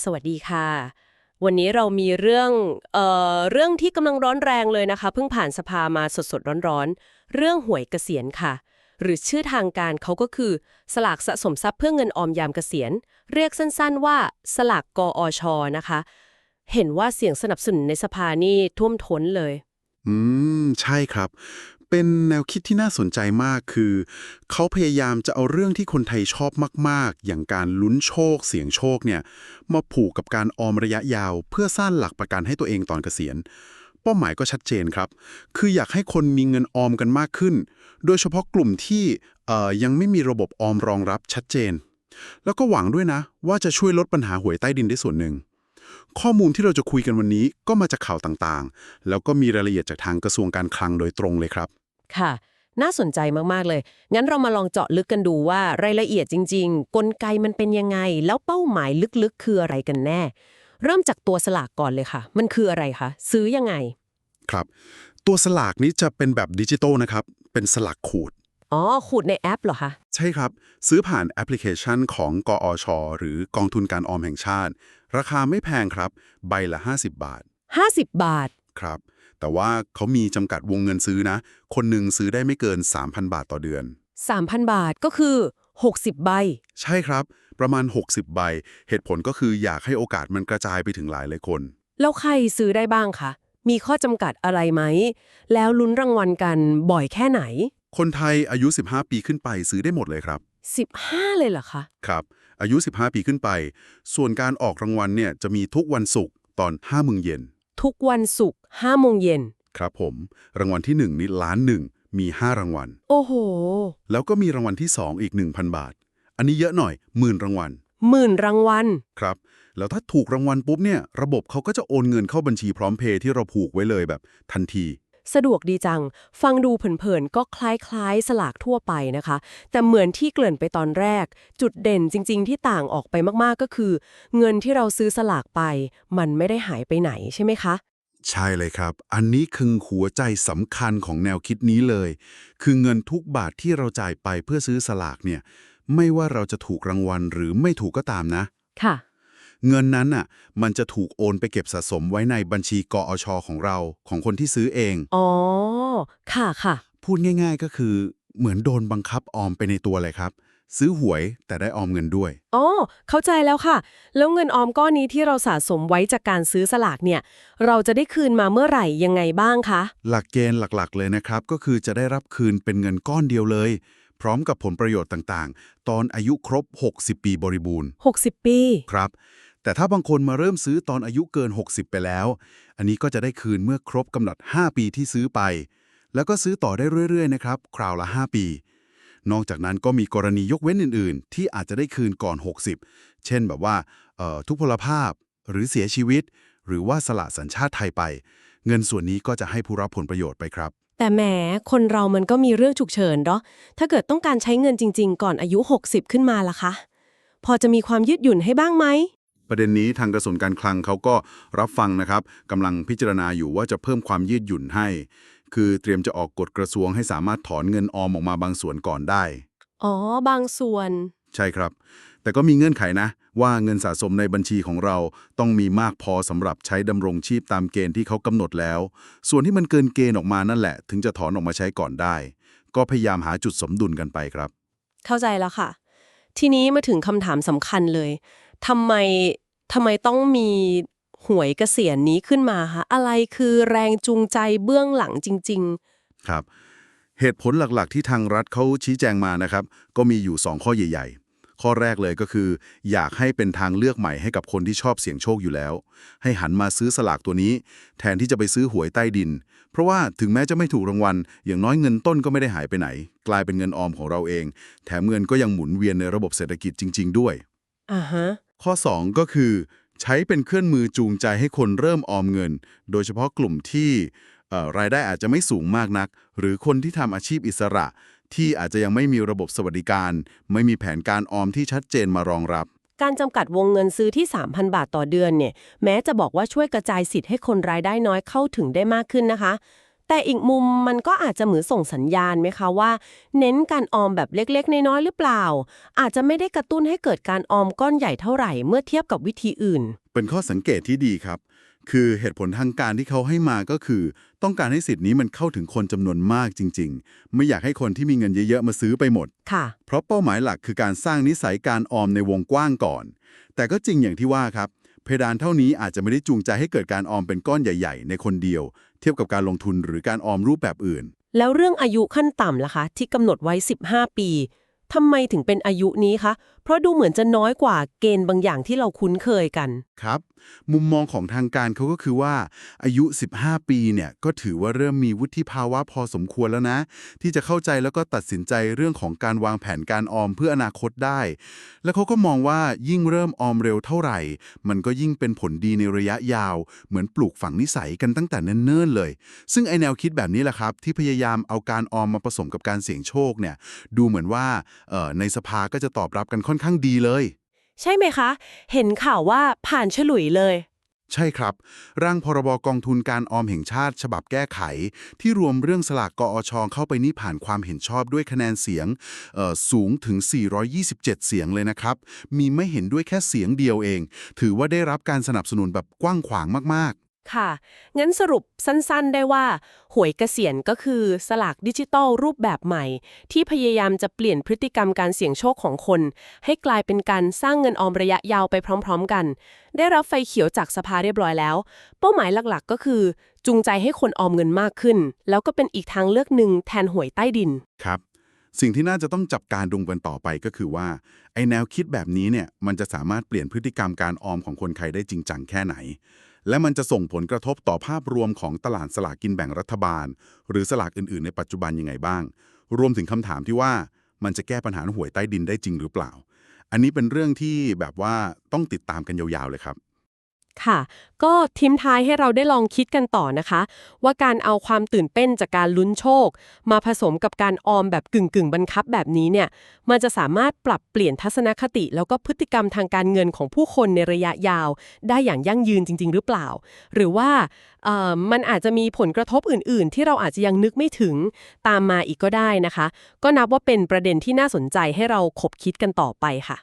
สวัสดีค่ะ วันนี้เรามีเรื่องเอ่อเรื่องที่กำลังร้อนแรงเลยนะคะ เพิ่งผ่านสภามาสดๆร้อนๆ เรื่องหวยเกษียณค่ะ หรือชื่อทางการเขาก็คือ สลากสะสมทรัพย์เพื่อเงินออมยามเกษียณ เรียกสั้นๆว่า สลากกอชนะคะ เห็นว่าเสียงสนับสนุนในสภานี่ท่วมท้นเลย อืม ใช่ครับ เป็นแนวคิดที่น่าสนใจมากคือ เขาพยายามจะเอาเรื่องที่คนไทยชอบมาก ๆ อย่างการลุ้นโชค เสี่ยงโชคเนี่ยมาผูกกับการออมระยะยาว เพื่อสร้างหลักประกันให้ตัวเองตอนเกษียณ เป้าหมายก็ชัดเจนครับ คืออยากให้คนมีเงินออมกันมากขึ้น โดยเฉพาะกลุ่มที่ยังไม่มีระบบออมรองรับชัดเจน แล้วก็หวังด้วยนะ ว่าจะช่วยลดปัญหาหวยใต้ดินได้ส่วนหนึ่งข้อมูลที่เราจะคุยกันวันนี้ก็มาจากข่าวต่างๆ แล้วก็มีรายละเอียดจากทางกระทรวงการคลังโดยตรงเลยครับ ค่ะ น่าสนใจมากๆเลย งั้นเรามาลองเจาะลึกกันดูว่ารายละเอียดจริง ๆ กลไกมันเป็นยังไง แล้วเป้าหมายลึกๆ คืออะไรกันแน่ เริ่มจากตัวสลากก่อนเลยค่ะ มันคืออะไรคะ ซื้อยังไง ครับ ตัวสลากนี้จะเป็นแบบดิจิตอลนะครับ เป็นสลากขูด อ๋อ ขูดในแอปเหรอคะ ใช่ครับ ซื้อผ่านแอปพลิเคชันของกอช หรือกองทุนการออมแห่งชาติ ราคาไม่แพงครับ ใบละ 50 บาท 50 บาท ครับ แต่ว่าเขามีจำกัดวงเงินซื้อนะ คนหนึ่งซื้อได้ไม่เกิน 3,000 บาทต่อเดือน 3,000 บาทก็คือ 60 ใบ ใช่ครับ ประมาณ 60 ใบ เหตุผลก็คืออยากให้โอกาสมันกระจายไปถึงหลายหลายคน แล้วใครซื้อได้บ้างคะ มีข้อจำกัดอะไรไหม แล้วลุ้นรางวัลกันบ่อยแค่ไหน คนไทยอายุ 15 ปีขึ้นไปซื้อได้หมดเลยครับ 15 เลยเหรอคะ ครับ อายุ 15 ปีขึ้นไป ส่วนการออกรางวัลเนี่ยจะมีทุกวันศุกร์ตอน5โมงเย็น ทุกวันศุกร์ 5โมงเย็น ครับผม รางวัลที่ 1 นี่ล้านหนึ่งมี 5 รางวัล โอ้โห แล้วก็มีรางวัลที่ 2 อีก 1,000 บาท อันนี้เยอะหน่อยหมื่นรางวัลหมื่นรางวัล ครับ แล้วถ้าถูกรางวัลปุ๊บเนี่ย ระบบเขาก็จะโอนเงินเข้าบัญชีพร้อมเพย์ที่เราผูกไว้เลยแบบทันที สะดวกดีจัง ฟังดูเผินๆ ก็คล้ายๆ สลากทั่วไปนะคะ แต่เหมือนที่เกริ่นไปตอนแรก จุดเด่นจริง ๆ ที่ต่างออกไปมากๆก็คือ เงินที่เราซื้อสลากไป มันไม่ได้หายไปไหนใช่ไหมคะ ใช่เลยครับ อันนี้คือหัวใจสำคัญของแนวคิดนี้เลย คือเงินทุกบาทที่เราจ่ายไปเพื่อซื้อสลากเนี่ย ไม่ว่าเราจะถูกรางวัลหรือไม่ถูกก็ตามนะ ค่ะ เงินนั้นน่ะ มันจะถูกโอนไปเก็บสะสมไว้ในบัญชีกอชของเราของคนที่ซื้อเอง อ๋อ ค่ะค่ะ พูดง่าย ๆ ก็คือเหมือนโดนบังคับออมไปในตัวเลยครับ ซื้อหวยแต่ได้ออมเงินด้วย อ๋อ เข้าใจแล้วค่ะ แล้วเงินออมก้อนนี้ที่เราสะสมไว้จากการซื้อสลากเนี่ย เราจะได้คืนมาเมื่อไหร่ยังไงบ้างคะ หลักเกณฑ์หลักๆ เลยนะครับ ก็คือจะได้รับคืนเป็นเงินก้อนเดียวเลย พร้อมกับผลประโยชน์ต่างๆ ตอนอายุครบ 60 ปีบริบูรณ์ 60 ปี ครับ แต่ถ้าบางคนมาเริ่มซื้อตอนอายุเกิน 60 ไปแล้ว อันนี้ก็จะได้คืนเมื่อครบกำหนด 5 ปีที่ซื้อไป แล้วก็ซื้อต่อได้เรื่อยๆนะครับ คราวละ 5 ปี นอกจากนั้นก็มีกรณียกเว้นอื่น ๆ ที่อาจจะได้คืนก่อน 60 เช่นแบบว่าเอ่อทุพพลภาพหรือเสียชีวิต หรือว่าสละสัญชาติไทยไป เงินส่วนนี้ก็จะให้ผู้รับผลประโยชน์ไปครับ แต่แหมคนเรามันก็มีเรื่องฉุกเฉินเนาะถ้าเกิดต้องการใช้เงินจริง ๆ ก่อนอายุ 60 ขึ้นมาล่ะคะ พอจะมีความยืดหยุ่นให้บ้างไหมประเด็นนี้ทางกระทรวงการคลังเขาก็รับฟังนะครับกำลังพิจารณาอยู่ว่าจะเพิ่มความยืดหยุ่นให้ คือเตรียมจะออกกฎกระทรวงให้สามารถถอนเงินออมออกมาบางส่วนก่อนได้ อ๋อ บางส่วน ใช่ครับ แต่ก็มีเงื่อนไขนะ ว่าเงินสะสมในบัญชีของเราต้องมีมากพอสำหรับใช้ดำรงชีพตามเกณฑ์ที่เขากำหนดแล้ว ส่วนที่มันเกินเกณฑ์ออกมานั่นแหละ ถึงจะถอนออกมาใช้ก่อนได้ ก็พยายามหาจุดสมดุลกันไปครับ เข้าใจแล้วค่ะ ทีนี้มาถึงคำถามสำคัญเลยทำไมทำไมต้องมี หวยเกษียณนี้ขึ้นมาคะอะไรคือแรงจูงใจเบื้องหลังจริงครับ เหตุผลหลักๆ ที่ทางรัฐเขาชี้แจงมานะครับ ก็มีอยู่ 2 ข้อใหญ่ ๆ ข้อแรกเลยก็คือ อยากให้เป็นทางเลือกใหม่ให้กับคนที่ชอบเสี่ยงโชคอยู่แล้ว ให้หันมาซื้อสลากตัวนี้ แทนที่จะไปซื้อหวยใต้ดิน เพราะว่าถึงแม้จะไม่ถูกรางวัล อย่างน้อยเงินต้นก็ไม่ได้หายไปไหน กลายเป็นเงินออมของเราเอง แถมเงินก็ยังหมุนเวียนในระบบเศรษฐกิจจริง ๆ ด้วยๆอ่าฮะข้อ 2 ก็คือ ใช้เป็นเครื่องมือจูงใจให้คนเริ่มออมเงิน โดยเฉพาะกลุ่มที่รายได้อาจจะไม่สูงมากนัก หรือคนที่ทำอาชีพอิสระ ที่อาจจะยังไม่มีระบบสวัสดิการ ไม่มีแผนการออมที่ชัดเจนมารองรับ การจำกัดวงเงินซื้อที่ 3,000 บาทต่อเดือนเนี่ย แม้จะบอกว่าช่วยกระจายสิทธิ์ให้คนรายได้น้อยเข้าถึงได้มากขึ้นนะคะ แต่อีกมุมมันก็อาจจะเหมือนส่งสัญญาณไหมคะว่า เน้นการออมแบบเล็กๆ น้อยๆหรือเปล่า อาจจะไม่ได้กระตุ้นให้เกิดการออมก้อนใหญ่เท่าไหร่เมื่อเทียบกับวิธีอื่น เป็นข้อสังเกตที่ดีครับ คือเหตุผลทางการที่เขาให้มาก็คือ ต้องการให้สิทธิ์นี้มันเข้าถึงคนจำนวนมากจริง ๆ ไม่อยากให้คนที่มีเงินเยอะๆมาซื้อไปหมดค่ะ เพราะเป้าหมายหลักคือการสร้างนิสัยการออมในวงกว้างก่อน แต่ก็จริงอย่างที่ว่าครับ เพดานเท่านี้อาจจะไม่ได้จูงใจให้เกิดการออมเป็นก้อนใหญ่ ๆ ในคนเดียว เทียบกับการลงทุนหรือการออมรูปแบบอื่น แล้วเรื่องอายุขั้นต่ำล่ะคะ ที่กำหนดไว้ 15 ปีทำไมถึงเป็นอายุนี้คะเพราะดูเหมือนจะน้อยกว่าเกณฑ์บางอย่างที่เราคุ้นเคยกัน ครับ มุมมองของทางการเขาก็คือว่า อายุ 15 ปีเนี่ยก็ถือว่าเริ่มมีวุฒิภาวะพอสมควรแล้วนะ ที่จะเข้าใจแล้วก็ตัดสินใจเรื่องของการวางแผนการออมเพื่ออนาคตได้ แล้วเขาก็มองว่ายิ่งเริ่มออมเร็วเท่าไหร่ มันก็ยิ่งเป็นผลดีในระยะยาว เหมือนปลูกฝังนิสัยกันตั้งแต่เนิ่นๆเลย ซึ่งไอแนวคิดแบบนี้แหละครับที่พยายามเอาการออมมาผสมกับการเสี่ยงโชคเนี่ยดูเหมือนว่าเอ่อในสภาก็จะตอบรับกันค่อนข้างดีเลย ใช่ไหมคะ เห็นข่าวว่าผ่านฉลุยเลย ใช่ครับ ร่างพรบกองทุนการออมแห่งชาติฉบับแก้ไข ที่รวมเรื่องสลากกอชเข้าไปนี่ผ่านความเห็นชอบด้วยคะแนนเสียงเอ่อสูงถึง 427 เสียงเลยนะครับ มีไม่เห็นด้วยแค่เสียงเดียวเอง ถือว่าได้รับการสนับสนุนแบบกว้างขวางมาก ค่ะ งั้นสรุปสั้นๆ ได้ว่า หวยเกษียณก็คือสลากดิจิตอลรูปแบบใหม่ ที่พยายามจะเปลี่ยนพฤติกรรมการเสี่ยงโชคของคน ให้กลายเป็นการสร้างเงินออมระยะยาวไปพร้อมๆ กัน ได้รับไฟเขียวจากสภาเรียบร้อยแล้ว เป้าหมายหลักๆ ก็คือ จูงใจให้คนออมเงินมากขึ้น แล้วก็เป็นอีกทางเลือกหนึ่งแทนหวยใต้ดิน ครับ สิ่งที่น่าจะต้องจับการดูกันต่อไปก็คือว่า ไอแนวคิดแบบนี้เนี่ยมันจะสามารถเปลี่ยนพฤติกรรมการออมของคนไทยได้จริงจังแค่ไหน และมันจะส่งผลกระทบต่อภาพรวมของตลาดสลากกินแบ่งรัฐบาล หรือสลากอื่น ๆ ในปัจจุบันยังไงบ้าง รวมถึงคำถามที่ว่ามันจะแก้ปัญหาหวยใต้ดินได้จริงหรือเปล่า อันนี้เป็นเรื่องที่แบบว่าต้องติดตามกันยาวๆเลยครับ ค่ะ ก็ทิ้มท้ายให้เราได้ลองคิดกันต่อนะคะ ว่าการเอาความตื่นเต้นจากการลุ้นโชค มาผสมกับการออมแบบกึ่งกึ่งบังคับแบบนี้เนี่ย มันจะสามารถปรับเปลี่ยนทัศนคติ แล้วก็พฤติกรรมทางการเงินของผู้คนในระยะยาว ได้อย่างยั่งยืนจริง ๆ หรือเปล่า หรือว่ามันอาจจะมีผลกระทบอื่น ๆ ที่เราอาจจะยังนึกไม่ถึงตามมาอีกก็ได้นะคะ ก็นับว่าเป็นประเด็นที่น่าสนใจให้เราคบคิดกันต่อไปค่ะ